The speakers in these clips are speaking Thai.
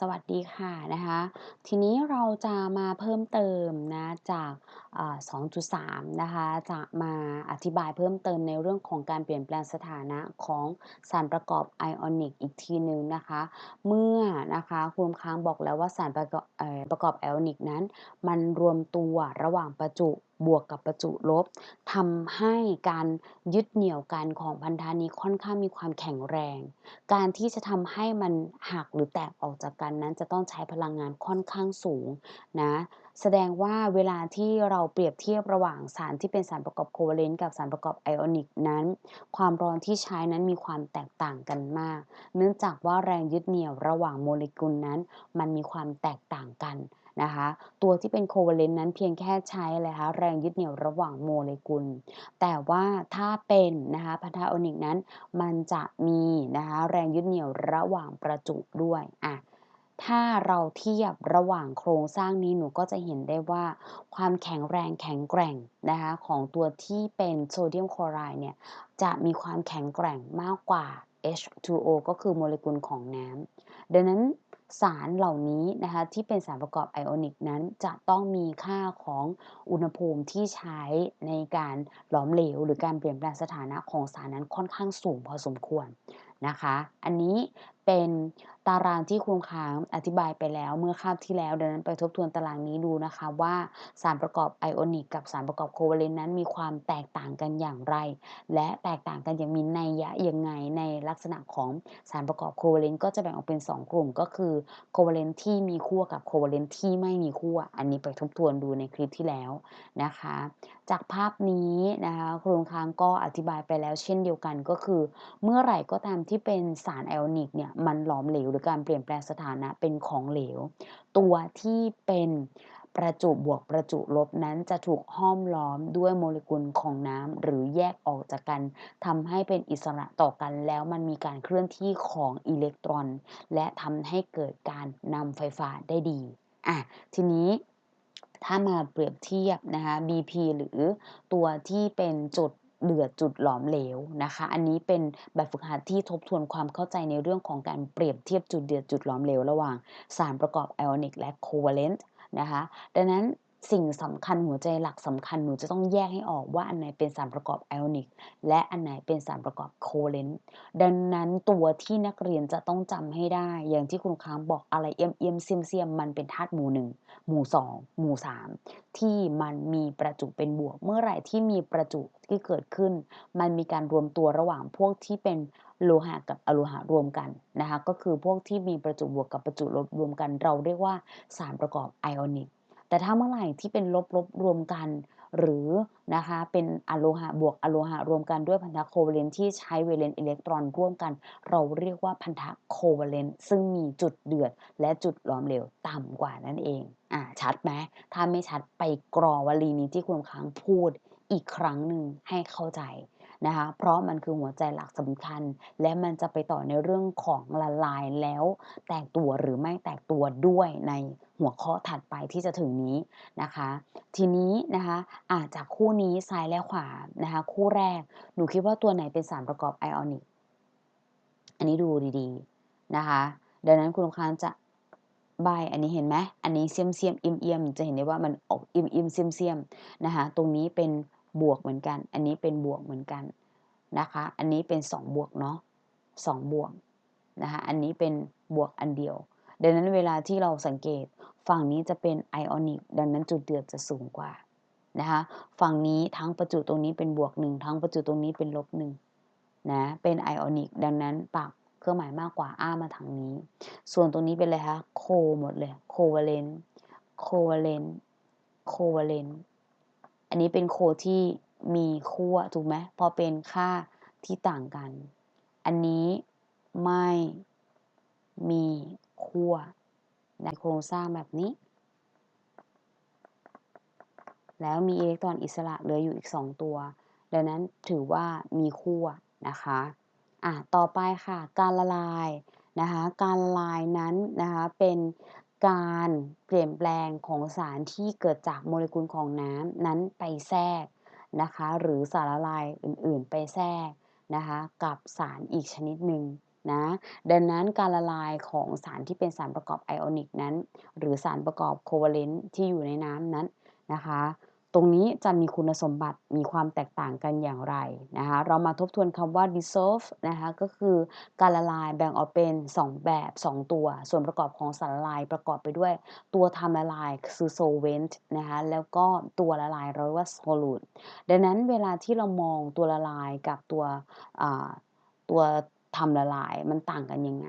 สวัสดีค่ะนะคะ ทีนี้เราจะมาเพิ่มเติมนะจากอ่า2.3 นะคะ จะมาอธิบายเพิ่มเติมในเรื่องของการเปลี่ยนแปลงสถานะของสารประกอบไอออนิกอีกทีหนึ่งนะคะ เมื่อนะคะคุณค้างบอกแล้วว่าสารประกอบประกอบไอออนิกนั้น มันรวมตัวระหว่างประจุ บวกกับประจุลบทำให้การยึดเหนี่ยวกันของพันธานี้ค่อนข้างมีความแข็งแรง การที่จะทำให้มันหักหรือแตกออกจากกันนั้น จะต้องใช้พลังงานค่อนข้างสูงนะแสดงว่าเวลาที่เราเปรียบเทียบระหว่างสารที่เป็นสารประกอบโคเวเลนต์กับสารประกอบไอออนิกนั้น ความร้อนที่ใช้นั้นมีความแตกต่างกันมาก เนื่องจากว่าแรงยึดเหนี่ยวระหว่างโมเลกุลนั้น มันมีความแตกต่างกัน นะคะ ตัวที่เป็นโคเวเลนต์นั้นเพียงแค่ใช้อะไรคะแรงยึดเหนี่ยวระหว่างโมเลกุล แต่ว่าถ้าเป็นนะคะพันธาออนิกนั้น มันจะมีนะคะแรงยึดเหนี่ยวระหว่างประจุด้วยอะถ้าเราเทียบระหว่างโครงสร้างนี้หนูก็จะเห็นได้ว่า ความแข็งแรงแข็งแกร่งนะคะของตัวที่เป็นโซเดียมคลอไรด์เนี่ยจะมีความแข็งแกร่งมากกว่า H2O ก็คือโมเลกุลของน้ำดังนั้น สารเหล่านี้นะคะที่เป็นสารประกอบไอออนิกนั้น จะต้องมีค่าของอุณหภูมิที่ใช้ในการหลอมเหลว หรือการเปลี่ยนแปลงสถานะของสารนั้นค่อนข้างสูงพอสมควรนะคะ อันนี้เป็น ตารางที่ครูค้างอธิบายไปแล้วเมื่อคาบที่แล้วดังนั้นไปทบทวนตารางนี้ดูนะคะว่าสารประกอบไอออนิกกับสารประกอบโคเวเลนต์นั้นมีความแตกต่างกันอย่างไร และแตกต่างกันอย่างมีนัยยะยังไงในลักษณะของสารประกอบโคเวเลนต์ก็จะแบ่งออกเป็น 2 กลุ่มก็คือโคเวเลนต์ที่มีขั้วกับโคเวเลนต์ที่ไม่มีขั้วอันนี้ไปทบทวนดูในคลิปที่แล้วนะคะ จากภาพนี้นะคะครูค้างก็อธิบายไปแล้วเช่นเดียวกันก็คือ เมื่อไหร่ก็ตามที่เป็นสารไอออนิกเนี่ยมันหลอมเหลวรือการเปลี่ยนแปลงสถานะเป็นของเหลว ตัวที่เป็นประจุบวกประจุลบนั้นจะถูกห้อมล้อมด้วยโมเลกุลของน้ำหรือแยกออกจากกันทำให้เป็นอิสระต่อกันแล้วมันมีการเคลื่อนที่ของอิเล็กตรอน และทำให้เกิดการนำไฟฟ้าได้ดีอะทีนี้ถ้ามาเปรียบเทียบนะคะ BP หรือตัวที่เป็นจุด เดือดจุดหลอมเหลวนะคะ อันนี้เป็นแบบฝึกหัดที่ทบทวนความเข้าใจในเรื่องของการเปรียบเทียบจุดเดือดจุดหลอมเหลวระหว่างสารประกอบไอออนิกและโคเวเลนต์นะคะ ดังนั้น สิ่งสำคัญหัวใจหลักสำคัญหนูจะต้องแยกให้ออกว่าอันไหนเป็นสารประกอบไอออนิกและอันไหนเป็นสารประกอบโคเลนต์ดังนั้นตัวที่นักเรียนจะต้องจำให้ได้ อย่างที่คุณค้างบอกอะไรเอี่ยมเอี่ยมเซียมเซียมมันเป็นธาตุหมู่หนึ่งหมู่สองหมู่สามที่มันมีประจุเป็นบวก เมื่อไหร่ที่มีประจุที่เกิดขึ้น มันมีการรวมตัวระหว่างพวกที่เป็นโลหะกับอะโลหะรวมกันนะคะก็คือพวกที่มีประจุบวกกับประจุลบรวมกันเราเรียกว่าสารประกอบไอออนิก แต่ถ้าเมื่อไหร่ที่เป็นลบลบรวมกัน หรือนะคะเป็นอะโลหะบวกอะโลหะรวมกันด้วยพันธะโคเวเลนที่ใช้เวเลนอิเล็กตรอนร่วมกัน เราเรียกว่าพันธะโคเวเลนซึ่งมีจุดเดือด และจุดหลอมเหลวต่ำกว่านั่นเองอ่าชัดไหมถ้าไม่ชัดไปกรอวลีนี้ที่คุณค้างพูดอีกครั้งหนึ่งให้เข้าใจ นะคะเพราะมันคือหัวใจหลักสำคัญ และมันจะไปต่อในเรื่องของละลายแล้วแตกตัวหรือไม่แตกตัวด้วยในหัวข้อถัดไปที่จะถึงนี้นะคะ ทีนี้นะคะอาจากคู่นี้ซ้ายและขวานะคะคู่แรกหนูคิดว่าตัวไหนเป็นสารประกอบไอออนิกอันนี้ดูดีๆนะคะดังนั้นคุณลูกค้าจะบายอันนี้เห็นไหมอันนี้เซียมเซียมอิมเอียมจะเห็นได้ว่ามันออกอิมอิมเซียมเซียมนะคะตรงนี้เป็น บวกเหมือนกัน อันนี้เป็นบวกเหมือนกันนะคะ อันนี้เป็น 2 บวกเนาะ2บวกนะคะ อันนี้เป็นบวกอันเดียว ดังนั้นเวลาที่เราสังเกตฝั่งนี้จะเป็นไอออนิก ดังนั้นจุดเดือดจะสูงกว่านะคะ ฝั่งนี้ทั้งประจุตรงนี้เป็นบวกหนึ่งทั้งประจุตรงนี้เป็นลบหนึ่งนะ เป็นไอออนิก ดังนั้นปากเครื่องหมายมากกว่าอ้ามาทางนี้ ส่วนตรงนี้เป็นอะไรคะ โคหมดเลย โคเวเลนโคเวเลนโคเวเลน อันนี้เป็นโคที่มีขั้วถูกไหมพอเป็นค่าที่ต่างกัน อันนี้ไม่มีขั้วในโครงสร้างแบบนี้ แล้วมีอิเล็กตรอนอิสระเหลืออยู่อีก 2 ตัว ดังนั้นถือว่ามีขั้วนะคะอะต่อไปค่ะ การละลายนะคะ การละลายนั้นนะคะเป็น การเปลี่ยนแปลงของสารที่เกิดจากโมเลกุลของน้ำนั้นไปแทรกนะคะ หรือสารละลายอื่นๆ ไปแทรกนะคะ กับสารอีกชนิดหนึ่งนะดังนั้นการละลายของสารที่เป็นสารประกอบไอออนิกนั้น หรือสารประกอบโคเวเลนต์ที่อยู่ในน้ำนั้นนะคะ ตรงนี้จะมีคุณสมบัติมีความแตกต่างกันอย่างไรนะคะเรามาทบทวนคำว่า dissolve นะคะก็คือการละลายแบ่งออกเป็น 2 แบบ 2 ตัว ส่วนประกอบของสารละลายประกอบไปด้วย ตัวทำละลายคือ solvent นะคะแล้วก็ตัวละลายเราเรียกว่า solute ดังนั้นเวลาที่เรามองตัวละลายกับตัวตัวทำละลายมันต่างกันยังไง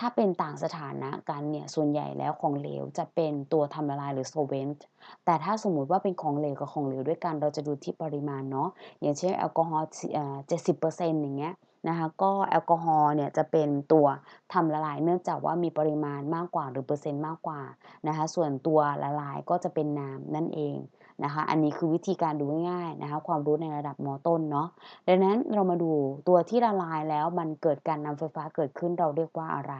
ถ้าเป็นต่างสถานะกันเนี่ยส่วนใหญ่แล้วของเหลวจะเป็นตัวทำละลายหรือ solvent แต่ถ้าสมมุติว่าเป็นของเหลวกับของเหลวด้วยกัน เราจะดูที่ปริมาณเนาะอย่างเช่นแอลกอฮอล์เจ็ดสิบเปอร์เซ็นต์อย่างเงี้ยนะคะก็แอลกอฮอล์เนี่ยจะเป็นตัวทำละลาย เนื่องจากว่ามีปริมาณมากกว่าหรือเปอร์เซ็นต์มากกว่านะคะส่วนตัวละลายก็จะเป็นน้ำนั่นเอง นะคะอันนี้คือวิธีการดูง่ายๆนะคะความรู้ในระดับมต้นเนาะดังนั้นเรามาดูตัวที่ละลายแล้วมันเกิดการนำไฟฟ้าเกิดขึ้นเราเรียกว่าอะไร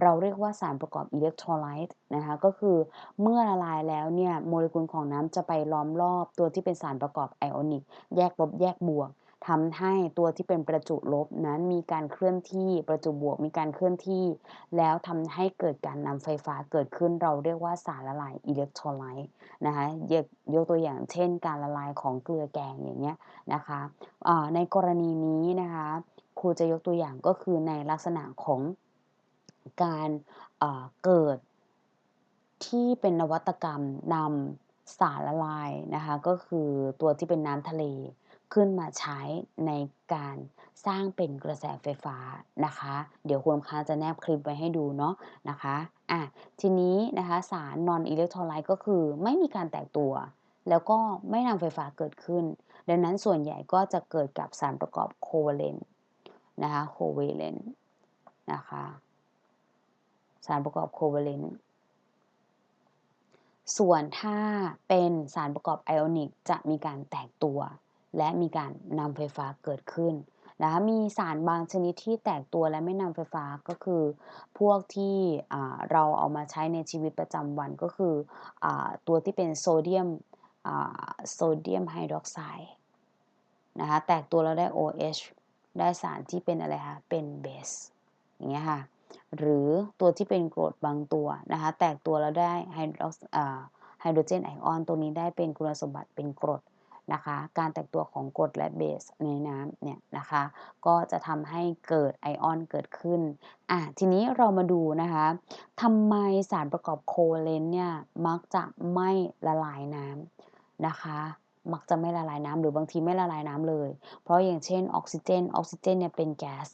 เราเรียกว่าสารประกอบอิเล็กโทรไลต์นะคะก็คือเมื่อละลายแล้วเนี่ยโมเลกุลของน้ำจะไปล้อมรอบตัวที่เป็นสารประกอบไอออนิก แยกลบแยกบวก ทำให้ตัวที่เป็นประจุลบนั้นมีการเคลื่อนที่ประจุบวกมีการเคลื่อนที่ แล้วทำให้เกิดการนำไฟฟ้าเกิดขึ้นเราเรียกว่าสารละลายอิเล็กโทรไลต์นะคะยกยกตัวอย่างเช่น การละลายของเกลือแกงอย่างเงี้ยนะคะในกรณีนี้นะคะครูจะยกตัวอย่างก็คือในลักษณะของการเกิดที่เป็นนวัตกรรมนำสารละลายนะคะก็คือตัวที่เป็นน้ำทะเล ขึ้นมาใช้ในการสร้างเป็นกระแสไฟฟ้านะคะ เดี๋ยวคุณค้าจะแนบคลิปไว้ให้ดูเนาะนะคะอะทีนี้นะคะสารนอนอิเล็กโทรไลต์ก็คือไม่มีการแตกตัว แล้วก็ไม่นำไฟฟ้าเกิดขึ้น ดังนั้นส่วนใหญ่ก็จะเกิดกับสารประกอบโคเวเลนนะคะโคเวเลนนะคะสารประกอบโคเวเลนส่วนถ้าเป็นสารประกอบไอออนิกจะมีการแตกตัว และมีการนำไฟฟ้าเกิดขึ้นนะคะมีสารบางชนิดที่แตกตัวและไม่นำไฟฟ้าก็คือ พวกที่เราเอามาใช้ในชีวิตประจำวันก็คืออตัวที่เป็นโซเดียมโซเดียมไฮดรอกไซด์นะคะแตกตัวแล้วได้ OH ได้สารที่เป็นอะไรคะเป็นเบสอย่างเงี้ยค่ะหรือตัวที่เป็นกรดบางตัวนะคะแตกตัวแล้วได้ไฮโดรไฮโดรเจนไอออนตัวนี้ได้เป็นคุณสมบัติเป็นกรด นะคะ การแตกตัวของกรดและเบสในน้ำเนี่ยนะคะ ก็จะทำให้เกิดไอออนเกิดขึ้นอะทีนี้เรามาดูนะคะทำไมสารประกอบโคเลนเนี่ยมักจะไม่ละลายน้ำนะคะมักจะไม่ละลายน้ำหรือบางทีไม่ละลายน้ำเลย เพราะอย่างเช่นออกซิเจน ออกซิเจนเนี่ยเป็นแก๊ส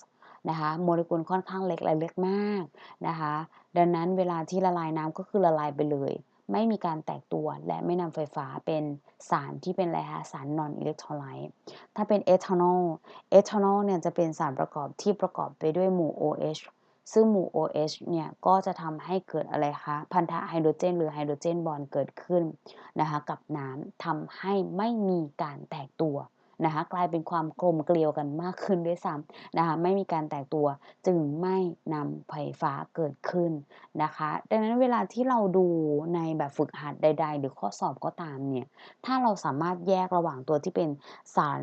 นะคะโมเลกุลค่อนข้างเล็กและเล็กมากนะคะ ดังนั้นเวลาที่ละลายน้ำก็คือละลายไปเลย ไม่มีการแตกตัวและไม่นำไฟฟ้าเป็นสารที่เป็นอะไรคะสารนอนอิเล็กโทรไลต์ถ้าเป็นเอทานอลเอทานอลเนี่ยจะเป็นสารประกอบที่ประกอบไปด้วยหมู่ OH ซึ่งหมู่ OH เนี่ยก็จะทำให้เกิดอะไรคะพันธะไฮโดรเจน หรือไฮโดรเจนบอนเกิดขึ้นนะคะกับน้ำทำให้ไม่มีการแตกตัว นะคะกลายเป็นความกลมเกลียวกันมากขึ้นด้วยซ้ำนะคะไม่มีการแตกตัวจึงไม่นำไฟฟ้าเกิดขึ้นนะคะดังนั้นเวลาที่เราดูในแบบฝึกหัดใด ๆ หรือข้อสอบก็ตามเนี่ยถ้าเราสามารถแยกระหว่างตัวที่เป็นสาร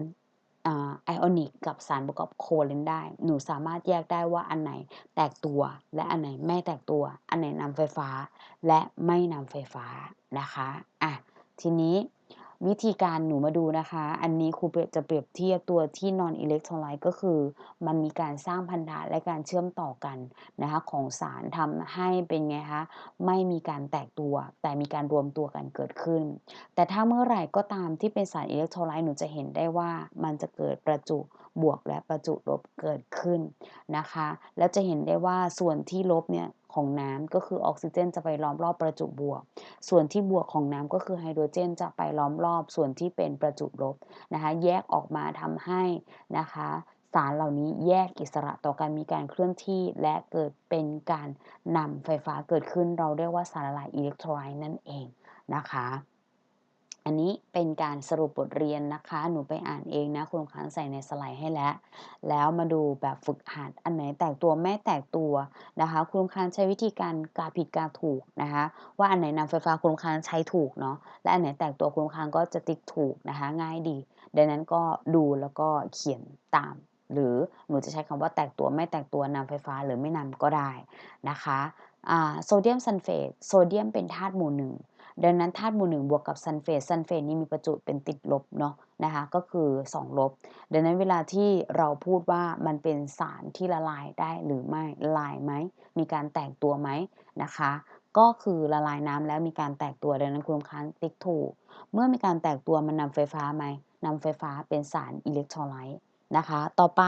ไอออนิกกับสารประกอบโคเลนได้ หนูสามารถแยกได้ว่าอันไหนแตกตัว และอันไหนไม่แตกตัว อันไหนนำไฟฟ้า และไม่นำไฟฟ้านะคะ อะ ทีนี้ วิธีการหนูมาดูนะคะ อันนี้ครูจะเปรียบเทียบตัวที่นอนอิเล็กโทรไลต์ก็คือ มันมีการสร้างพันธะและการเชื่อมต่อกันนะคะของสารทำให้เป็นไงคะไม่มีการแตกตัว แต่มีการรวมตัวกันเกิดขึ้น แต่ถ้าเมื่อไหร่ก็ตามที่เป็นสารอิเล็กโทรไลต์หนูจะเห็นได้ว่ามันจะเกิดประจุ บวกและประจุลบเกิดขึ้นนะคะ แล้วจะเห็นได้ว่าส่วนที่ลบเนี่ยของน้ำก็คือออกซิเจนจะไปล้อมรอบประจุบวก ส่วนที่บวกของน้ำก็คือไฮโดรเจนจะไปล้อมรอบส่วนที่เป็นประจุลบนะคะ แยกออกมาทำให้นะคะ สารเหล่านี้แยกอิสระต่อกันมีการเคลื่อนที่และเกิดเป็นการนำไฟฟ้าเกิดขึ้น เราเรียกว่าสารละลายอิเล็กโทรไลต์นั่นเองนะคะ อันนี้เป็นการสรุปบทเรียนนะคะ หนูไปอ่านเองนะ คุณค้างใส่ในสไลด์ให้แล้ว แล้วมาดูแบบฝึกหัดอันไหนแตกตัวไม่แตกตัวนะคะ คุณค้างใช้วิธีการกาผิดกาถูกนะคะ ว่าอันไหนนำไฟฟ้าคุณค้างใช้ถูกเนาะ และอันไหนแตกตัวคุณค้างก็จะติ๊กถูกนะคะ ง่ายดี ดังนั้นก็ดูแล้วก็เขียนตาม หรือหนูจะใช้คำว่าแตกตัวไม่แตกตัวนำไฟฟ้าหรือไม่นำก็ได้นะคะโซเดียมซัลเฟต โซเดียมเป็นธาตุหมู่หนึ่ง ดังนั้นธาตุหมู่หนึ่งบวกกับซัลเฟตซัลเฟตนี่มีประจุเป็นติดลบเนาะนะคะก็คือ 2 ลบ ดังนั้นเวลาที่เราพูดว่ามันเป็นสารที่ละลายได้หรือไม่ละลายไหมมีการแตกตัวไหมนะคะ ก็คือละลายน้ำแล้วมีการแตกตัวดังนั้นคุณค้างติ๊กถูก เมื่อมีการแตกตัวมันนำไฟฟ้าไหมนำไฟฟ้าเป็นสารอิเล็กโทรไลต์นะคะ ต่อไป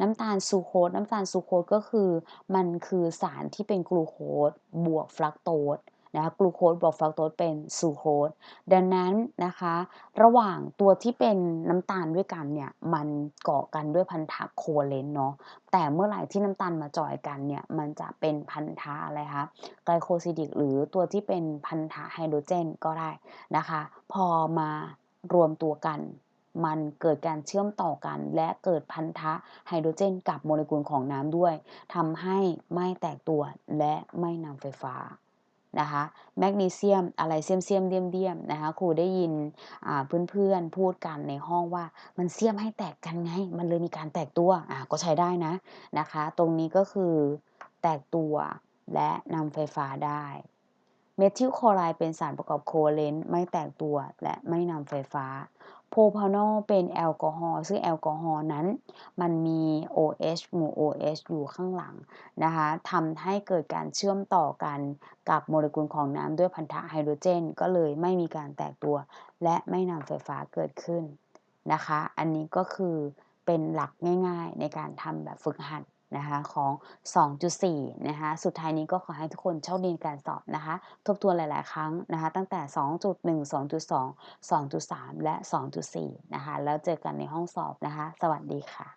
น้ำตาลซูโคสน้ำตาลซูโคสก็คือ มันคือสารที่เป็นกลูโคสบวกฟรักโตส นะคะกลูโคสบวกฟักโตสเป็นซูโคสดังนั้นนะคะ ระหว่างตัวที่เป็นน้ำตาลด้วยกันเนี่ยมันเกาะกันด้วยพันธะโคเลนเนาะแต่เมื่อไหร่ที่น้ำตาลมาจอยกันเนี่ยมันจะเป็นพันธะอะไรคะไกลโคซิดิก หรือตัวที่เป็นพันธะไฮโดรเจนก็ได้นะคะ พอมารวมตัวกันมันเกิดการเชื่อมต่อกัน และเกิดพันธะไฮโดรเจนกับโมเลกุลของน้ำด้วยทำให้ไม่แตกตัวและไม่นำไฟฟ้า นะคะแมกนีเซียมอะไรเซียมเซียมเดียมเดียมนะคะครูได้ยินเพื่อนๆพูดกันในห้องว่ามันเซียมให้แตกกันไง มันเลยมีการแตกตัวอ่าก็ใช้ได้นะนะคะ ตรงนี้ก็คือแตกตัวและนำไฟฟ้าได้เมทิลคลอไรด์เป็นสารประกอบโคเลนต์ไม่แตกตัวและไม่นำไฟฟ้า พานอลเป็นแอลกอฮอล์ซึ่งแอลกอฮอล์นั้น มันมี OH หมู่ OH อยู่ข้างหลังนะคะทำให้เกิดการเชื่อมต่อกันกับโมเลกุลของน้ำด้วยพันธะไฮโดรเจน ก็เลยไม่มีการแตกตัว และไม่นำไฟฟ้าเกิดขึ้นนะคะ อันนี้ก็คือเป็นหลักง่ายๆในการทำแบบฝึกหัด นะคะของ 2.4 นะคะ สุดท้ายนี้ก็ขอให้ทุกคนโชคดีในการสอบนะคะ ทบทวนหลาย ๆ ครั้งนะคะ ตั้งแต่ 2.1 2.2 2.3 และ 2.4 นะคะ แล้วเจอกันในห้องสอบนะคะ สวัสดีค่ะ